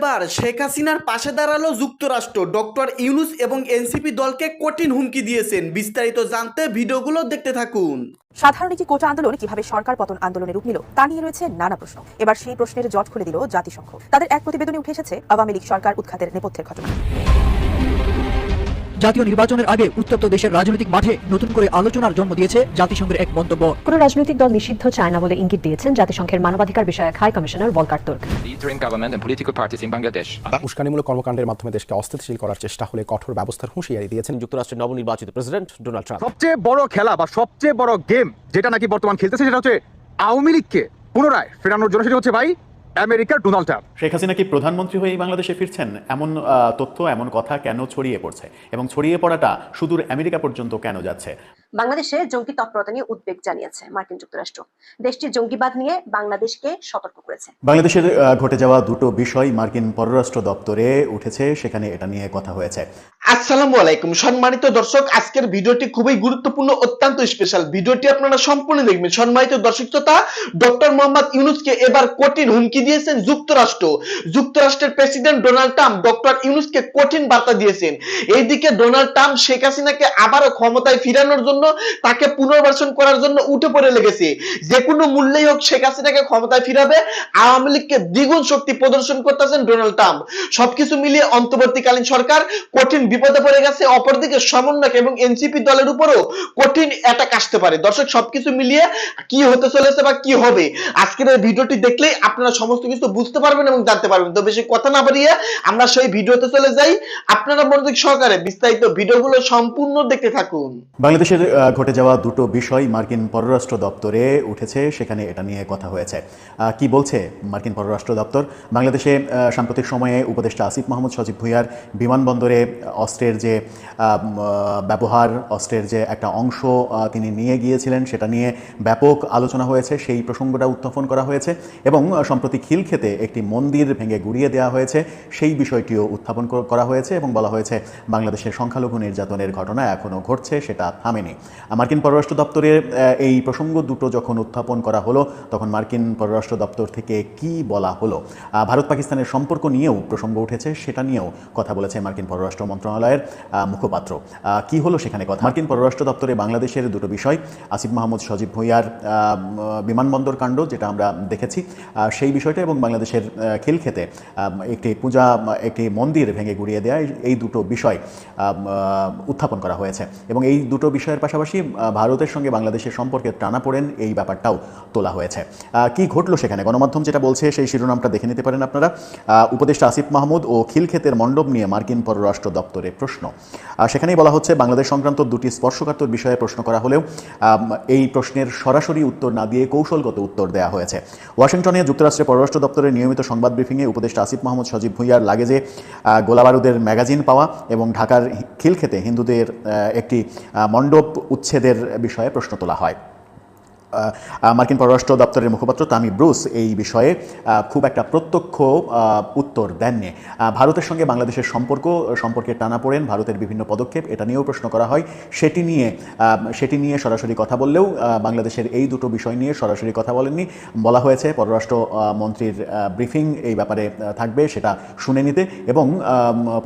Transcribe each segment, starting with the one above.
এবার শেখ হাসিনার পাশে দাঁড়াল যুক্তরাষ্ট্র। ডক্টর ইউনুস এবং এনসিপি দলকে কঠিন হুমকি দিয়েছেন। বিস্তারিত জানতে ভিডিওগুলো দেখতে থাকুন। সাধারণ একটি কোটা আন্দোলন কীভাবে সরকার পতন আন্দোলনের রূপ নিল, তা নিয়ে রয়েছে নানা প্রশ্ন। এবার সেই প্রশ্নের জট খুলে দিল জাতিসংঘ। তাদের এক প্রতিবেদনে উঠে এসেছে, আওয়ামী লীগ সরকার উৎখাতের নেপথ্যের ঘটনা। জাতীয় নির্বাচনের আগে উত্তপ্ত দেশের রাজনৈতিক মাঠে নতুন করে আলোচনার জন্ম দিয়েছে জাতিসংঘের এক মন্তব্য। কোন রাজনৈতিক দল নিষিদ্ধ চায় না বলে ইঙ্গিত দিয়েছেন জাতিসংঘের মানবাধিকার বিষয়ক হাই কমিশনার ভলকার তুর্ক। উস্কানিমূলক কর্মকাণ্ডের মাধ্যমে দেশকে অস্থিতিশীল করার চেষ্টা হলে কঠোর ব্যবস্থার হুঁশিয়ারি দিয়েছেন যুক্তরাষ্ট্রের নবনির্বাচিত প্রেসিডেন্ট ডোনাল্ড ট্রাম্প। সবচেয়ে বড় খেলা বা সবচেয়ে বড় গেম যেটা নাকি বর্তমান খেলতেছে সেটা হচ্ছে আওয়ামী লীগকে পুনরায় ফেরানোর জন্য সেটা হচ্ছে ভাই আমেরিকার ডোনাল্ড ট্রাম্প। শেখ হাসিনা কি প্রধানমন্ত্রী হয়ে বাংলাদেশে ফিরছেন? এমন তথ্য, এমন কথা কেন ছড়িয়ে পড়ছে? এবং ছড়িয়ে পড়াটা সুদূর আমেরিকা পর্যন্ত কেন যাচ্ছে? বাংলাদেশে জঙ্গি তৎপরতা নিয়ে উদ্বেগ জানিয়েছে মার্কিন যুক্তরাষ্ট্র। দেশটির জঙ্গিবাদ নিয়ে বাংলাদেশকে সতর্ক করেছে। বাংলাদেশের ঘটে যাওয়া দুটো বিষয় মার্কিন পররাষ্ট্র দপ্তরে উঠেছে সেখানে এটা নিয়ে কথা হয়েছে। আসসালামু আলাইকুম। সম্মানিত দর্শক আজকের ভিডিওটি খুবই গুরুত্বপূর্ণ অত্যন্ত স্পেশাল ভিডিওটি আপনারা সম্পূর্ণ দেখবেন। সম্মানিত দর্শক শ্রোতা ডক্টর মোহাম্মদ ইউনুসকে এবার কঠিন হুমকি দিয়েছেন যুক্তরাষ্ট্র। যুক্তরাষ্ট্রের প্রেসিডেন্ট ডোনাল্ড ট্রাম্প ডক্টর ইউনুসকে কঠিন বার্তা দিয়েছেন। এইদিকে ডোনাল্ড ট্রাম্প শেখ হাসিনাকে আবারও ক্ষমতায় ফিরানোর জন্য তাকে পুনর্বাসন করার জন্য উঠে পড়ে লেগেছে। যে কোনো মূল্যেই হোক শেখ হাসিনাকে ক্ষমতায় ফিরাবে। আওয়ামী লীগকে দ্বিগুণ শক্তি প্রদর্শন করতেছেন ডোনাল্ড ট্রাম্প। সবকিছু মিলিয়ে অন্তর্বর্তীকালীন সরকার কঠিন বিপদে পড়ে গেছে। অপরদিকে সমন্বয়ক এবং এনসিপি দলের উপরও কঠিন অ্যাটাক আসতে পারে। দর্শক, সবকিছু মিলিয়ে কি হতে চলেছে বা কি হবে, আজকের এই ভিডিওটি দেখলেই আপনারা সমস্ত কিছু বুঝতে পারবেন এবং জানতে পারবেন। তো বেশি কথা না বাড়িয়ে আমরা সেই ভিডিওতে চলে যাই। আপনারা মনোযোগ সহকারে বিস্তারিত ভিডিওগুলো সম্পূর্ণ দেখতে থাকুন। বাংলাদেশের ঘটে যাওয়া দুটো বিষয় মার্কিন পররাষ্ট্র দপ্তরে উঠেছে, সেখানে এটা নিয়ে কথা হয়েছে। কি বলছে মার্কিন পররাষ্ট্র দপ্তর? বাংলাদেশে সাম্প্রতিক সময়ে উপদেষ্টা আসিফ মাহমুদ, সজীব ভুইয়ার বিমানবন্দরে অস্ত্রের যে ব্যবহার, অস্ত্রের যে একটা অংশ তিনি নিয়ে গিয়েছিলেন, সেটা নিয়ে ব্যাপক আলোচনা হয়েছে, সেই প্রসঙ্গটা উত্থাপন করা হয়েছে এবং সম্প্রতি খিলক্ষেতে একটি মন্দির ভেঙে গুড়িয়ে দেওয়া হয়েছে, সেই বিষয়টিও উত্থাপন করা হয়েছে এবং বলা হয়েছে বাংলাদেশের সংখ্যালঘু নির্যাতনের ঘটনা এখনও ঘটছে, সেটা থামেনি। মার্কিন পররাষ্ট্র দপ্তরের এই প্রসঙ্গ দুটো যখন উত্থাপন করা হলো, তখন মার্কিন পররাষ্ট্র দপ্তর থেকে কি বলা হলো? ভারত পাকিস্তানের সম্পর্ক নিয়েও প্রসঙ্গ উঠেছে, সেটা নিয়েও কথা বলেছে মার্কিন পররাষ্ট্র মন্ত্রণালয়ের মুখপাত্র। কি হলো সেখানে কথা? মার্কিন পররাষ্ট্র দপ্তরে বাংলাদেশের দুটো বিষয়, আসিফ মাহমুদ, সজীব ভুইয়ার বিমানবন্দর কাণ্ড যেটা আমরা দেখেছি সেই বিষয়টা এবং বাংলাদেশের খিলক্ষেতে একটি পূজা, একটি মন্দির ভেঙে গুড়িয়ে দেওয়া এই- দুটো বিষয় উত্থাপন করা হয়েছে। এবং এই দুটো বিষয়ের পাশাপাশি ভারতের সঙ্গে বাংলাদেশের সম্পর্কে টানা পড়েন এই ব্যাপারটাও তোলা হয়েছে। কি ঘটলো সেখানে? গণমাধ্যম যেটা বলছে সেই শিরোনামটা দেখে নিতে পারেন আপনারা। উপদেষ্টা আসিফ মাহমুদ ও খিলক্ষেতের মণ্ডপ নিয়ে মার্কিন পররাষ্ট্র দপ্তরে প্রশ্ন। সেখানেই বলা হচ্ছে, বাংলাদেশ সংক্রান্ত দুটি স্পর্শকাতর বিষয়ে প্রশ্ন করা হলেও এই প্রশ্নের সরাসরি উত্তর না দিয়ে কৌশলগত উত্তর দেওয়া হয়েছে। ওয়াশিংটনে যুক্তরাষ্ট্রের পররাষ্ট্র দপ্তরের নিয়মিত সংবাদ ব্রিফিংয়ে উপদেষ্টা আসিফ মাহমুদ সজীব ভুইয়ার লাগেজে গোলাবারুদের ম্যাগাজিন পাওয়া এবং ঢাকার খিলক্ষেতে হিন্দুদের একটি মণ্ডপ উচ্ছেদের বিষয়ে প্রশ্ন তোলা হয়। মার্কিন পররাষ্ট্র দপ্তরের মুখপাত্র তামি ব্রুস এই বিষয়ে খুব একটা প্রত্যক্ষ উত্তর দেননি। ভারতের সঙ্গে বাংলাদেশের সম্পর্ক সম্পর্কে টানা পড়েন ভারতের বিভিন্ন পদক্ষেপ এটা নিয়েও প্রশ্ন করা হয়। সেটি নিয়ে সেটি নিয়ে সরাসরি কথা বললেও বাংলাদেশের এই দুটো বিষয় নিয়ে সরাসরি কথা বলেননি। বলা হয়েছে পররাষ্ট্র মন্ত্রীর ব্রিফিং এই ব্যাপারে থাকবে সেটা শুনে নিতে এবং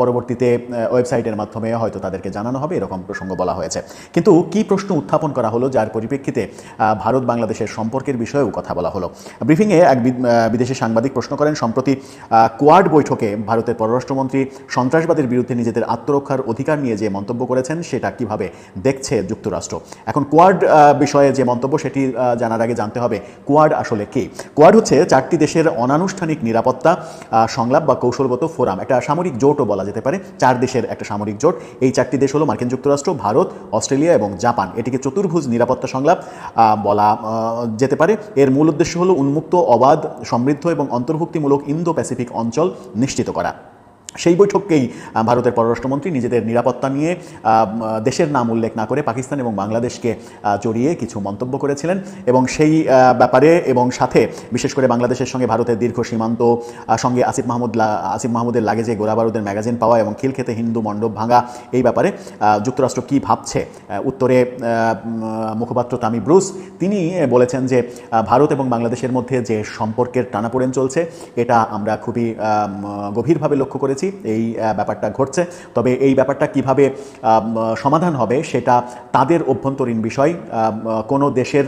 পরবর্তীতে ওয়েবসাইটের মাধ্যমে হয়তো তাদেরকে জানানো হবে এরকম প্রসঙ্গ বলা হয়েছে। কিন্তু কি প্রশ্ন উত্থাপন করা হলো যার পরিপ্রেক্ষিতে আহ, ভারত বাংলাদেশের সম্পর্কের বিষয়েও কথা বলা হলো। ব্রিফিংয়ে এক বিদেশি সাংবাদিক প্রশ্ন করেন, সম্প্রতি কোয়াড বৈঠকে ভারতের পররাষ্ট্রমন্ত্রী সন্ত্রাসবাদের বিরুদ্ধে নিজেদের আত্মরক্ষার অধিকার নিয়ে যে মন্তব্য করেছেন, সেটা কীভাবে দেখছে যুক্তরাষ্ট্র? এখন কোয়াড বিষয়ে যে মন্তব্য, সেটি জানার আগে জানতে হবে কোয়াড আসলে কি? কোয়াড হচ্ছে চারটি দেশের অনানুষ্ঠানিক নিরাপত্তা সংলাপ বা কৌশলগত ফোরাম। একটা সামরিক জোটও বলা যেতে পারে, চার দেশের একটা সামরিক জোট। এই চারটি দেশ হলো মার্কিন যুক্তরাষ্ট্র, ভারত, অস্ট্রেলিয়া এবং জাপান। এটিকে চতুর্ভুজ নিরাপত্তা সংলাপ বলা যেতে পারে। এর মূল উদ্দেশ্য হলো উন্মুক্ত, অবাধ, সমৃদ্ধ এবং অন্তর্ভুক্তিমূলক ইন্দো প্যাসিফিক অঞ্চল নিশ্চিত করা। সেই বৈঠককেই ভারতের পররাষ্ট্রমন্ত্রী নিজেদের নিরাপত্তা নিয়ে দেশের নাম উল্লেখ না করে পাকিস্তান এবং বাংলাদেশকে জড়িয়ে কিছু মন্তব্য করেছিলেন এবং সেই ব্যাপারে এবং সাথে বিশেষ করে বাংলাদেশের সঙ্গে ভারতের দীর্ঘ সীমান্ত সঙ্গে আসিফ মাহমুদ আসিফ মাহমুদের লাগেজে গোলাবারুদের ম্যাগাজিন পাওয়া এবং খিল খেতে হিন্দু মণ্ডপ ভাঙা এই ব্যাপারে যুক্তরাষ্ট্র কি ভাবছে? উত্তরে মুখপাত্র তামি ব্রুস, তিনি বলেছেন যে ভারত এবং বাংলাদেশের মধ্যে যে সম্পর্কের টানাপোড়েন চলছে, এটা আমরা খুবই গভীরভাবে লক্ষ্য করেছি। এই ব্যাপারটা ঘটছে। তবে এই ব্যাপারটা কীভাবে সমাধান হবে সেটা তাদের অভ্যন্তরীণ বিষয়। কোনো দেশের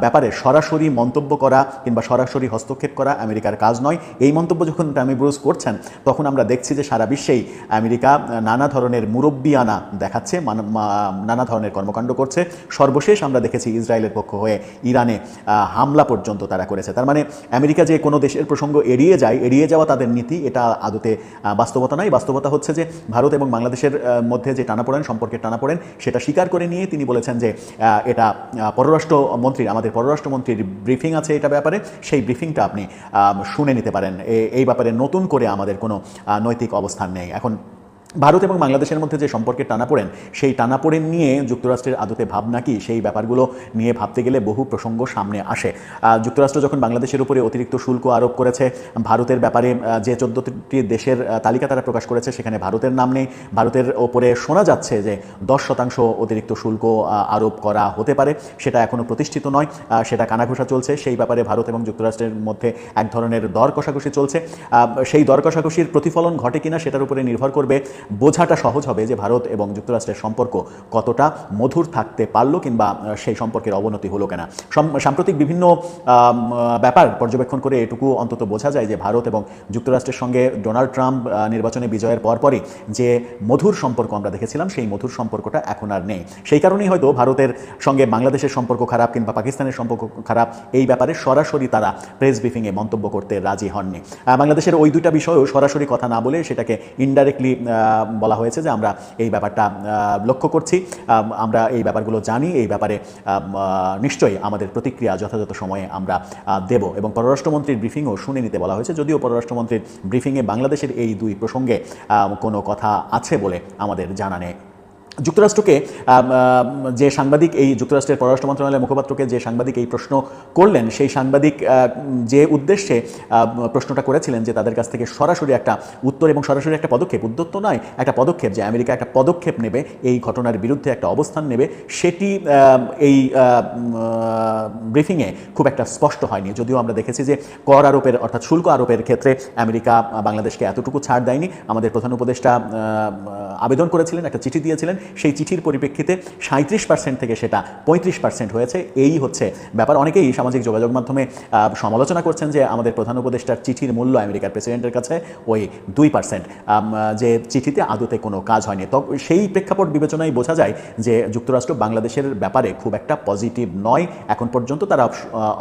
ব্যাপারে সরাসরি মন্তব্য করা কিংবা সরাসরি হস্তক্ষেপ করা আমেরিকার কাজ নয়। এই মন্তব্য যখন টামি ব্রুস করছেন তখন আমরা দেখছি যে সারা বিশ্বেই আমেরিকা নানা ধরনের মুরব্বিয়ানা দেখাচ্ছে মান- নানা ধরনের কর্মকাণ্ড করছে। সর্বশেষ আমরা দেখেছি ইসরায়েলের পক্ষ হয়ে ইরানে হামলা পর্যন্ত তারা করেছে। তার মানে আমেরিকা যে কোনো দেশের প্রসঙ্গ এড়িয়ে যায় এড়িয়ে যাওয়া তাদের নীতি এটা আদতে আহ, বাস্তবতা নয় বাস্তবতা হচ্ছে যে ভারত এবং বাংলাদেশের মধ্যে যে টানাপোড়েন সম্পর্কে টানাপোড়েন, সেটা স্বীকার করে নিয়ে তিনি বলেছেন যে এটা পররাষ্ট্র পররাষ্ট্রমন্ত্রীর, আমাদের পররাষ্ট্রমন্ত্রীর ব্রিফিং আছে এটা ব্যাপারে। সেই ব্রিফিংটা আপনি শুনে নিতে পারেন। এই ব্যাপারে নতুন করে আমাদের কোনো নৈতিক অবস্থান নেই। এখন ভারত এবং বাংলাদেশের মধ্যে যে সম্পর্কের টানাপোড়েন, সেই টানাপোড়েন নিয়ে যুক্তরাষ্ট্রের আদতে ভাবনা কি? সেই ব্যাপারগুলো নিয়ে ভাবতে গেলে বহু প্রসঙ্গ সামনে আসে। যুক্তরাষ্ট্র যখন বাংলাদেশের উপরে অতিরিক্ত শুল্ক আরোপ করেছে, ভারতের ব্যাপারে যে চোদ্দটি দেশের তালিকা তারা প্রকাশ করেছে, সেখানে ভারতের নাম নেই। ভারতের ওপরে শোনা যাচ্ছে যে দশ শতাংশ অতিরিক্ত শুল্ক আরোপ করা হতে পারে। সেটা এখনও প্রতিষ্ঠিত নয়। সেটা কানাঘোষা চলছে। সেই ব্যাপারে ভারত এবং যুক্তরাষ্ট্রের মধ্যে এক ধরনের দর কষাকষি চলছে। সেই দর কষাকষির প্রতিফলন ঘটে কিনা, সেটার উপরে নির্ভর করবে বোঝাটা সহজ হবে যে ভারত এবং যুক্তরাষ্ট্রের সম্পর্ক কতটা মধুর থাকতে পারল কিংবা সেই সম্পর্কের অবনতি হলো কিনা। সম- সাম্প্রতিক বিভিন্ন ব্যাপার পর্যবেক্ষণ করে এটুকু অন্তত বোঝা যায় যে ভারত এবং যুক্তরাষ্ট্রের সঙ্গে ডোনাল্ড ট্রাম্প নির্বাচনে বিজয়ের পরপরই যে মধুর সম্পর্ক আমরা দেখেছিলাম, সেই মধুর সম্পর্কটা এখন আর নেই। সেই কারণেই হয়তো ভারতের সঙ্গে বাংলাদেশের সম্পর্ক খারাপ কিংবা পাকিস্তানের সম্পর্ক খারাপ, এই ব্যাপারে সরাসরি তারা প্রেস ব্রিফিংয়ে মন্তব্য করতে রাজি হননি। বাংলাদেশের ওই দুইটা বিষয়েও সরাসরি কথা না বলে সেটাকে ইনডাইরেক্টলি বলা হয়েছে যে আমরা এই ব্যাপারটা লক্ষ্য করছি। আমরা এই ব্যাপারগুলো জানি, এই ব্যাপারে নিশ্চয়ই আমাদের প্রতিক্রিয়া যথাযথ সময়ে আমরা দেব এবং পররাষ্ট্রমন্ত্রীর ব্রিফিংও শুনে নিতে বলা হয়েছে। যদিও পররাষ্ট্রমন্ত্রীর ব্রিফিংয়ে বাংলাদেশের এই দুই প্রসঙ্গে কোনো কথা আছে বলে আমাদের জানা নেই। যুক্তরাষ্ট্রকে যে সাংবাদিক এই যুক্তরাষ্ট্রের পররাষ্ট্র মন্ত্রণালয়ের মুখপাত্রকে যে সাংবাদিক এই প্রশ্ন করলেন, সেই সাংবাদিক যে উদ্দেশ্যে প্রশ্নটা করেছিলেন যে তাদের কাছ থেকে সরাসরি একটা উত্তর এবং সরাসরি একটা পদক্ষেপ উদ্যোগ তো নয়, একটা পদক্ষেপ যে আমেরিকা একটা পদক্ষেপ নেবে, এই ঘটনার বিরুদ্ধে একটা অবস্থান নেবে, সেটি এই ব্রিফিংয়ে খুব একটা স্পষ্ট হয়নি। যদিও আমরা দেখেছি যে কর আরোপের, অর্থাৎ শুল্ক আরোপের ক্ষেত্রে আমেরিকা, বাংলাদেশকে এতটুকু ছাড় দেয়নি। আমাদের প্রধান উপদেষ্টা আবেদন করেছিলেন, একটা চিঠি দিয়েছিলেন সেই চিঠির পরিপ্রেক্ষিতে সাঁত্রিশ পার্সেন্ট থেকে সেটা পঁয়ত্রিশ পার্সেন্ট হয়েছে। এই হচ্ছে ব্যাপার। অনেকেই সামাজিক যোগাযোগ মাধ্যমে সমালোচনা করছেন যে আমাদের প্রধান উপদেষ্টার চিঠির মূল্য আমেরিকার প্রেসিডেন্টের কাছে ওই দুই পার্সেন্ট যে চিঠিতে আদতে কোনো কাজ হয়নি। তো সেই প্রেক্ষাপট বিবেচনায় বোঝা যায় যে যুক্তরাষ্ট্র বাংলাদেশের ব্যাপারে খুব একটা পজিটিভ নয়। এখন পর্যন্ত তারা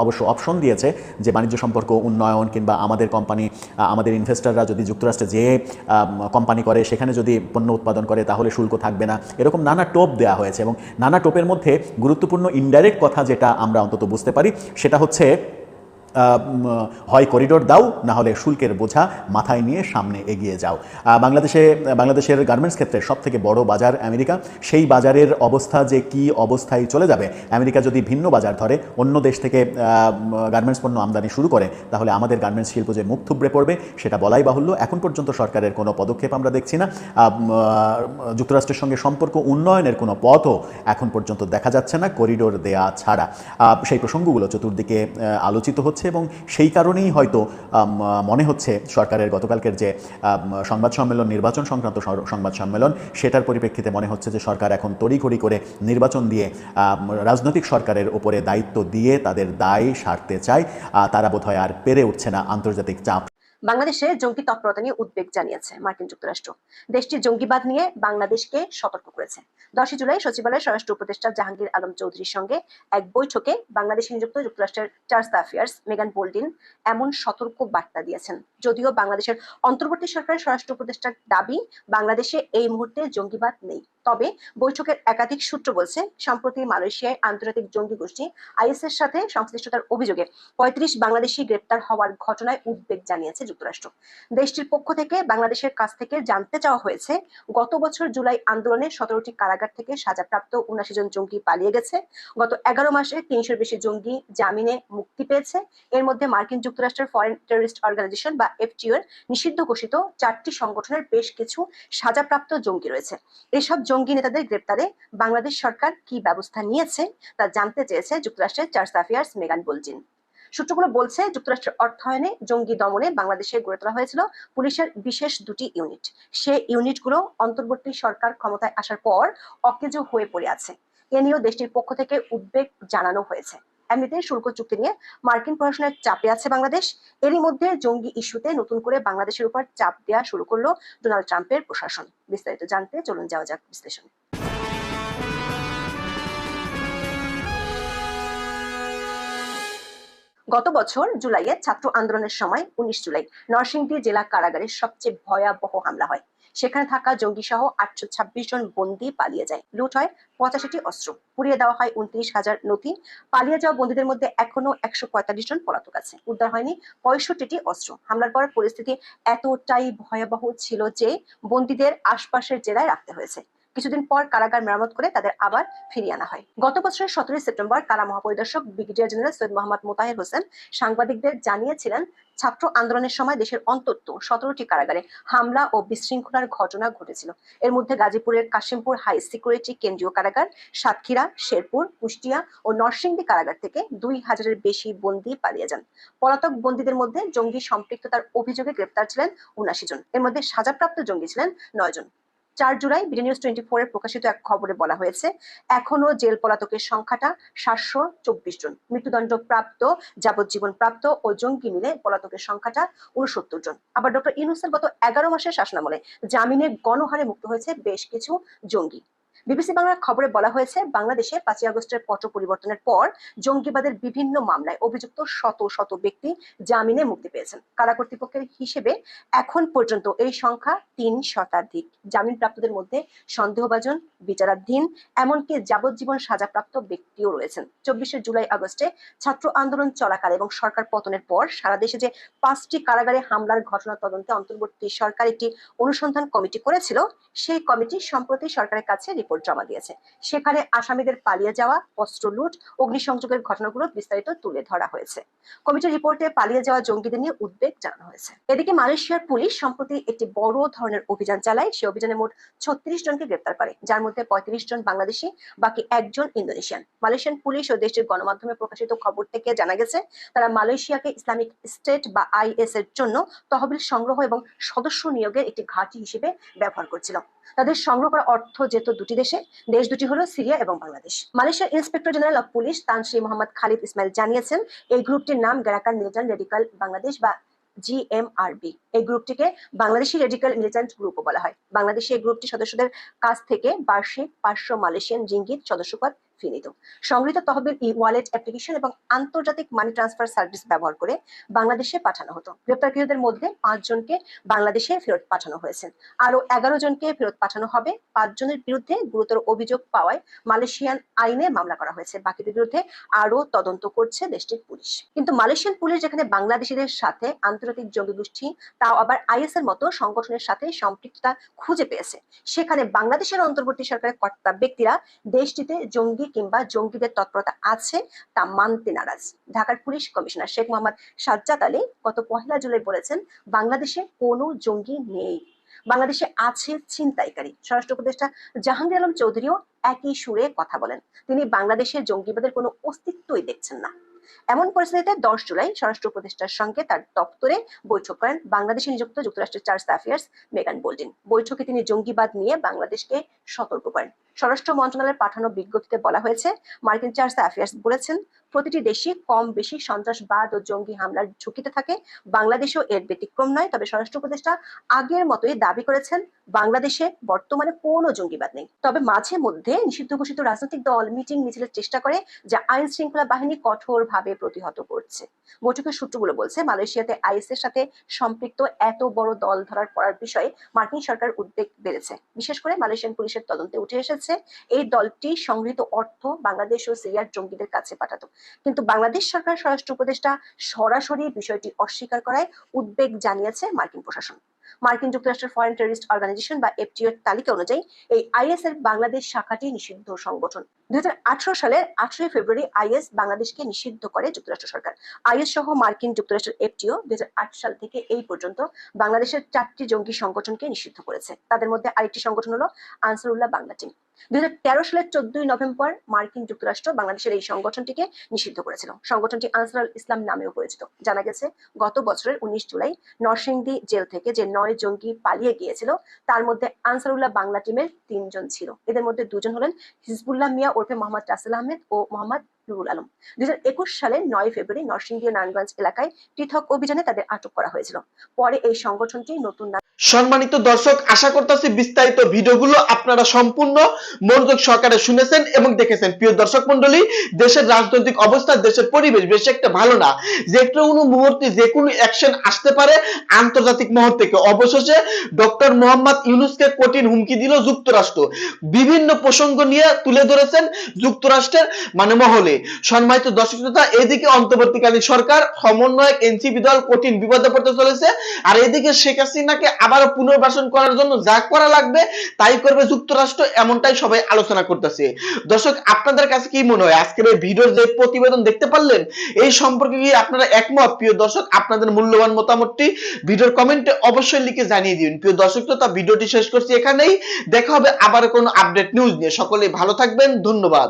অবশ্য অপশন দিয়েছে যে বাণিজ্য সম্পর্ক, উন্নয়ন কিংবা আমাদের কোম্পানি আমাদের ইনভেস্টররা যদি যুক্তরাষ্ট্রে যে কোম্পানি করে, সেখানে যদি পণ্য উৎপাদন করে, তাহলে শুল্ক থাকবে না। এরকম নানা টোপ দেওয়া হয়েছে এবং নানা টোপের মধ্যে গুরুত্বপূর্ণ ইনডাইরেক্ট কথা যেটা আমরা অন্তত বুঝতে পারি, সেটা হচ্ছে হয় করিডোর দাও, না হলে শুল্কের বোঝা মাথায় নিয়ে সামনে এগিয়ে যাও। বাংলাদেশে বাংলাদেশের গার্মেন্টস ক্ষেত্রে সব থেকে বড় বাজার আমেরিকা। সেই বাজারের অবস্থা যে কি অবস্থায় চলে যাবে, আমেরিকা যদি ভিন্ন বাজার ধরে, অন্য দেশ থেকে গার্মেন্টস পণ্য আমদানি শুরু করে, তাহলে আমাদের গার্মেন্টস শিল্প যে মুখ থুবড়ে পড়বে, সেটা বলাই বাহুল্য। এখন পর্যন্ত সরকারের কোনো পদক্ষেপ আমরা দেখছি না। যুক্তরাষ্ট্রের সঙ্গে সম্পর্ক উন্নয়নের কোনো পথও এখন পর্যন্ত দেখা যাচ্ছে না, করিডোর দেয়া ছাড়া। সেই প্রসঙ্গগুলো চতুর্দিকে আলোচিত হচ্ছে। এবং সেই কারণেই হয়তো মনে হচ্ছে সরকারের গতকালকের যে সংবাদ সম্মেলন, নির্বাচন সংক্রান্ত সংবাদ সম্মেলন, সেটার পরিপ্রেক্ষিতে মনে হচ্ছে যে সরকার এখন তড়িঘড়ি করে নির্বাচন দিয়ে রাজনৈতিক সরকারের ওপরে দায়িত্ব দিয়ে তাদের দায় সারতে চায় তারা বোধহয় আর পেরে উঠছে না আন্তর্জাতিক চাপ। বাংলাদেশে জঙ্গি তৎপরতা নিয়ে উদ্বেগ জানিয়েছে মার্কিন যুক্তরাষ্ট্র। দেশটির জঙ্গিবাদ নিয়ে বাংলাদেশকে সতর্ক করেছে। দশই জুলাই সচিবালয়ের স্বরাষ্ট্র উপদেষ্টা জাহাঙ্গীর আলম চৌধুরীর সঙ্গে এক বৈঠকে বাংলাদেশে নিযুক্ত যুক্তরাষ্ট্রের চার্লস অ্যাফেয়ার্স মেগান বোল্ডিন এমন সতর্ক বার্তা দিয়েছেন। যদিও বাংলাদেশের অন্তর্বর্তী সরকারের স্বরাষ্ট্র উপদেষ্টার দাবি, বাংলাদেশে এই মুহূর্তে জঙ্গিবাদ নেই। তবে বৈঠকের একাধিক সূত্র বলছে, সম্প্রতি মালয়েশিয়ায় আন্তর্জাতিক জঙ্গি গোষ্ঠী আইএস এর সাথে সংশ্লিষ্টতার অভিযোগে পঁয়ত্রিশ বাংলাদেশি গ্রেপ্তার হওয়ার ঘটনায় উদ্বেগ জানিয়েছে যুক্তরাষ্ট্র। দেশটির পক্ষ থেকে বাংলাদেশের কাছ থেকে জানতে চাওয়া হয়েছে, গত বছর জুলাই আন্দোলনে সতেরোটি কারাগার থেকে সাজাপ্রাপ্ত উনাশি জন জঙ্গি পালিয়ে গেছে। গত এগারো মাসে তিনশোর বেশি জঙ্গি জামিনে মুক্তি পেয়েছে। এর মধ্যে মার্কিন যুক্তরাষ্ট্রের ফরেন টেররিস্ট অর্গানাইজেশন বা এফটিও নিষিদ্ধ ঘোষিত চারটি সংগঠনের বেশ কিছু সাজাপ্রাপ্ত জঙ্গি রয়েছে। এসব জঙ্গি নেতাদের গ্রেপ্তারে বাংলাদেশ সরকার কি ব্যবস্থা নিয়েছে তা জানতে চেয়েছে যুক্তরাষ্ট্রের চার্জ অ্যাফেয়ার্স মেগান বলজিন। সূত্রগুলো বলছে, যুক্তরাষ্ট্রের অর্থায়নে জঙ্গি দমনে বাংলাদেশে গড়ে তোলা হয়েছিল পুলিশের বিশেষ দুটি ইউনিট। সে ইউনিটগুলো অন্তর্বর্তী সরকার ক্ষমতায় আসার পর অকেজ হয়ে পড়ে আছে। এ নিয়েও দেশটির পক্ষ থেকে উদ্বেগ জানানো হয়েছে। এমনিতে শুল্ক চুক্তি নিয়ে মার্কিন প্রশাসনের চাপে আছে বাংলাদেশ। এরই মধ্যে জঙ্গি ইস্যুতে নতুন করে বাংলাদেশের উপর চাপ দেওয়া শুরু করল ডোনাল্ড ট্রাম্পের প্রশাসন। বিস্তারিত জানতে চলুন, যাওয়া যাক বিশ্লেষণ। গত বছর জুলাইয়ে ছাত্র আন্দোলনের সময় উনিশ জুলাই নরসিংদী জেলা কারাগারে সবচেয়ে ভয়াবহ হামলা হয়। সেখানে থাকা জঙ্গি সহ আটশো ছাব্বিশ জন বন্দী পালিয়ে যায়। লুট হয় পঁচাশিটি অস্ত্র। পুড়িয়ে দেওয়া হয় উনত্রিশ হাজার নথি। পালিয়ে যাওয়া বন্দীদের মধ্যে এখনও একশো পঁয়তাল্লিশ জন পলাতক আছে। উদ্ধার হয়নি পঁয়ষট্টিটি অস্ত্র। হামলার পর পরিস্থিতি এতটাই ভয়াবহ ছিল যে বন্দীদের আশপাশের জেলায় রাখতে হয়েছে। কিছুদিন পর কারাগার মেরামত করে তাদের আবার ফিরিয়ে আনা হয়। গত বছরের সতেরোই সেপ্টেম্বর কারা মহাপরিদর্শক, ব্রিগেডিয়ার জেনারেল সৈয়দ মোহাম্মদ মোতাহের হোসেন সাংবাদিকদের জানিয়েছিলেন, ছাত্র আন্দোলনের সময় দেশের অন্তত সতেরোটি কারাগারে হামলা ও বিশৃঙ্খলার ঘটনা ঘটেছিল। এর মধ্যে গাজীপুরের কাশিমপুর হাই সিকিউরিটি কেন্দ্রীয় কারাগার, সাতক্ষীরা, শেরপুর, কুষ্টিয়া ও নরসিংদী কারাগার থেকে দুই হাজারের বেশি বন্দী পালিয়ে যান। পলাতক বন্দীদের মধ্যে জঙ্গি সম্পৃক্ততার অভিযোগে গ্রেপ্তার ছিলেন উনাশি জন। এর মধ্যে সাজাপ্রাপ্ত জঙ্গি ছিলেন নয় জন। চার July BD news twenty four প্রকাশিত এক খবরে বলা হয়েছে, এখনও জেল পলাতকের সংখ্যাটা সাতশো চব্বিশ জন। মৃত্যুদণ্ড প্রাপ্ত যাবজ্জীবন প্রাপ্ত ও জঙ্গি মিলে পলাতকের সংখ্যাটা উনসত্তর জন। আবার ডক্টর ইউনুসের গত এগারো মাসের শাসনামলে জামিনে গণহারে মুক্ত হয়েছে বেশ কিছু জঙ্গি। বিবিসি বাংলার খবরে বলা হয়েছে, বাংলাদেশে পাঁচই আগস্টের পট পরিবর্তনের পর জঙ্গিবাদের বিভিন্ন মামলায় অভিযুক্ত শত শত ব্যক্তি জামিনে মুক্তি পেয়েছেন। কারা কর্তৃপক্ষের হিসেবে এখন পর্যন্ত এই সংখ্যা তিন শতাধিক। জামিনপ্রাপ্তদের মধ্যে সন্দেহভাজন, বিচারাধীন, এমনকি যাবজ্জীবন সাজাপ্রাপ্ত ব্যক্তিও রয়েছেন। চব্বিশে জুলাই আগস্টে ছাত্র আন্দোলন চলাকালে এবং সরকার পতনের পর সারা দেশে যে পাঁচটি কারাগারে হামলার ঘটনা তদন্তে অন্তর্বর্তী সরকার একটি অনুসন্ধান কমিটি করেছিল, সেই কমিটি সম্প্রতি সরকারের কাছে রিপোর্ট জমা দিয়েছে। সেখানে আসামিদের পালিয়ে যাওয়া, অস্ত্র লুট, অগ্নিসংযোগের ঘটনাগুলো বিস্তারিত তুলে ধরা হয়েছে। কমিটির রিপোর্টে পালিয়ে যাওয়া জঙ্গিদের নিয়ে উদ্বেগ জানানো হয়েছে। এদিকে মালয়েশিয়ার পুলিশ, সম্প্রতি একটি বড় ধরনের অভিযান চালায়, সে অভিযানে মোট ছত্রিশ জনকে গ্রেপ্তার করে, যার মধ্যে পঁয়ত্রিশ জন বাংলাদেশি, বাকি একজন ইন্দোনেশিয়ান। মালয়েশিয়ান পুলিশ ও দেশটির গণমাধ্যমে প্রকাশিত খবর থেকে জানা গেছে, তারা মালয়েশিয়াকে ইসলামিক স্টেট বা আইএস এর জন্য তহবিল সংগ্রহ এবং সদস্য নিয়োগের একটি ঘাঁটি হিসেবে ব্যবহার করছিল। তাদের সংগ্রহ করা অর্থ যেত দুটি দেশে দেশ দুটি হলো সিরিয়া এবং বাংলাদেশ। মালয়েশিয়ার inspector general of police Tan Sri Mohammad Khalid Ismail জানিয়েছেন, এই গ্রুপটির নাম গ্যারাকান মিলিটান্ট রেডিকাল বাংলাদেশ বা জিএমআরবি। এই গ্রুপটিকে বাংলাদেশি রেডিকাল মিলিটেন্ট গ্রুপও বলা হয়। বাংলাদেশে এই গ্রুপটি সদস্যদের কাছ থেকে বার্ষিক পাঁচশো মালয়েশিয়ান জিঙ্গিত সদস্যপদ ফি নিত। সংগৃহীত তহবিল ই ওয়ালেট অ্যাপ্লিকেশন এবং আন্তর্জাতিক মানি ট্রান্সফার সার্ভিস ব্যবহার করে বাংলাদেশে পাঠানো হতো। গ্রেপ্তারকৃতদের মধ্যে পাঁচ জনকে বাংলাদেশে ফেরত পাঠানো হয়েছে। আরও এগারো জনকে ফেরত পাঠানো হবে। পাঁচ জনের বিরুদ্ধে গুরুতর অভিযোগ পাওয়ায় মালয়েশিয়ান আইনে মামলা করা হয়েছে। বাকিদের বিরুদ্ধে আরও তদন্ত করছে দেশটির পুলিশ। কিন্তু মালয়েশিয়ান পুলিশ যেখানে বাংলাদেশিদের সাথে আন্তর্জাতিক জঙ্গি গোষ্ঠী তাও আবার আইএস এর মতো সংগঠনের সাথে সম্পৃক্ততা খুঁজে পেয়েছে। সেখানে বাংলাদেশের অন্তর্বর্তী সরকারের কর্তা ব্যক্তিরা দেশটিতে জঙ্গি কিংবা জঙ্গিদের তৎপরতা আছে তা মানতে নারাজ। ঢাকার পুলিশ কমিশনার শেখ মোহাম্মদ সাজ্জাদ আলী গত পহেলা জুলাই বলেছেন, বাংলাদেশে কোনো জঙ্গি নেই। বাংলাদেশে আছে ছিনতাইকারী। স্বরাষ্ট্র উপদেষ্টা জাহাঙ্গীর আলম চৌধুরীও একই সুরে কথা বলেন। তিনি বাংলাদেশের জঙ্গিবাদের কোনো অস্তিত্বই দেখছেন না। এমন পরিস্থিতিতে দশ জুলাই স্বরাষ্ট্র উপদেষ্টার সঙ্গে তার দপ্তরে বৈঠক করেন বাংলাদেশে নিযুক্ত যুক্তরাষ্ট্রের চার্জ অ্যাফেয়ার্স মেগান বোল্ডিন বৈঠকে তিনি জঙ্গিবাদ নিয়ে বাংলাদেশকে সতর্ক করেন। স্বরাষ্ট্র মন্ত্রণালয়ের পাঠানো বিজ্ঞপ্তিতে বলা হয়েছে, মার্কিন চার্জ অ্যাফেয়ার্স বলেছেন প্রতিটি দেশই কম বেশি সন্ত্রাসবাদ ও জঙ্গি হামলার ঝুঁকিতে থাকে। বাংলাদেশও এর ব্যতিক্রম নয়, তবে স্বরাষ্ট্র উপদেষ্টা আগের মতোই দাবি করেছেন, বাংলাদেশে বর্তমানে কোনো জঙ্গিবাদ নেই। তবে মাঝে মধ্যে নিষিদ্ধ ঘোষিত রাজনৈতিক দল মিটিং মিছিলের চেষ্টা করে যা আইন শৃঙ্খলা বাহিনী কঠোরভাবে প্রতিহত করছে। বৈঠকের সূত্রগুলো বলছে, মালয়েশিয়াতে আইএস এর সাথে সম্পৃক্ত এত বড় দল ধরার পড়ার বিষয়ে মার্কিন সরকার উদ্বেগ বেড়েছে। বিশেষ করে মালয়েশিয়ান পুলিশের তদন্তে উঠে এসেছে, এই দলটি সংগৃহীত অর্থ বাংলাদেশ ও সিরিয়ার জঙ্গিদের কাছে পাঠাতো। কিন্তু বাংলাদেশ সরকার স্বরাষ্ট্র উপদেষ্টা সরাসরি বিষয়টি অস্বীকার করায় উদ্বেগ জানিয়েছে মার্কিন প্রশাসন। মার্কিন যুক্তরাষ্ট্রের ফরেন টেরিস্ট অর্গানাইজেশন বা এফটিও তালিকা অনুযায়ী এই আইএস এর বাংলাদেশ শাখাটি নিষিদ্ধ সংগঠন। দুই সালের আঠারোই ফেব্রুয়ারি আইএস বাংলাদেশকে নিষিদ্ধ করে যুক্তরাষ্ট্র সরকার। আইএস সহ মার্কিন যুক্তরাষ্ট্রের এফটিও দুই সাল থেকে এই পর্যন্ত বাংলাদেশের চারটি জঙ্গি সংগঠনকে নিষিদ্ধ করেছে। তাদের মধ্যে আরেকটি সংগঠন হলো আনসারুল্লাহ বাংলা টিম। দুই হাজার তেরো সালের চোদ্দই নভেম্বর মার্কিন যুক্তরাষ্ট্র বাংলাদেশের এই সংগঠনটিকে নিষিদ্ধ করেছিল। সংগঠনটি আনসারুল ইসলাম নামেও পরিচিত। জানা গেছে, গত বছরের উনিশ জুলাই নরসিংদী জেল থেকে যে নয় জঙ্গি পালিয়ে গিয়েছিল। তার মধ্যে আনসারুল্লাহ বাংলা টিমের তিনজন ছিল। এদের মধ্যে দুজন হলেন হিজবুল্লাহ মিয়া ওরফে মোহাম্মদ রাসেল আহমেদ ও মোহাম্মদ নুরুল আলম। দুই সালের নয় ফেব্রুয়ারি নরসিংদী নারায়ণগঞ্জ এলাকায় পৃথক অভিযানে তাদের আটক করা হয়েছিল। পরে এই সংগঠনটি নতুন নাম সম্মানিত দর্শক, আশা করতেছি বিস্তারিত ভিডিওগুলো আপনারা সম্পূর্ণ মনোযোগ সহকারে শুনেছেন এবং দেখেছেন। প্রিয় দর্শক মন্ডলী দেশের রাজনৈতিক অবস্থা, দেশের পরিবেশ বেশি একটা ভালো না। যে কোনো মুহূর্তে, যে কোনো অ্যাকশন আসতে পারে আন্তর্জাতিক মহল থেকে। অবশেষে ডক্টর মোহাম্মদ ইউনুসকে কঠিন হুমকি দিল যুক্তরাষ্ট্র। বিভিন্ন প্রসঙ্গ নিয়ে তুলে ধরেছেন যুক্তরাষ্ট্রের মানে মহলে। সম্মানিত দর্শক শ্রোতা, এদিকে অন্তর্বর্তীকালীন সরকার, সমন্বয়ক, এনসিপি দল কঠিন বিপদে পড়তে চলেছে। আর এদিকে শেখ হাসিনাকে আবারও পুনর্বাসন করার জন্য যা করা লাগবে, তাই করবে যুক্তরাষ্ট্র, এমনটাই সবাই আলোচনা করতেছে। দর্শক, আপনাদের কাছে কি মনে হয়? আজকের এই ভিডিওর যে প্রতিবেদন দেখতে পারলেন, এই সম্পর্কে কি আপনারা একমত? প্রিয় দর্শক, আপনাদের মূল্যবান মতামতটি ভিডিওর কমেন্টে অবশ্যই লিখে জানিয়ে দিন। প্রিয় দর্শক তো ভিডিওটি শেষ করছি এখানেই। দেখা হবে আবার কোনো আপডেট নিউজ নিয়ে। সকলে ভালো থাকবেন, ধন্যবাদ।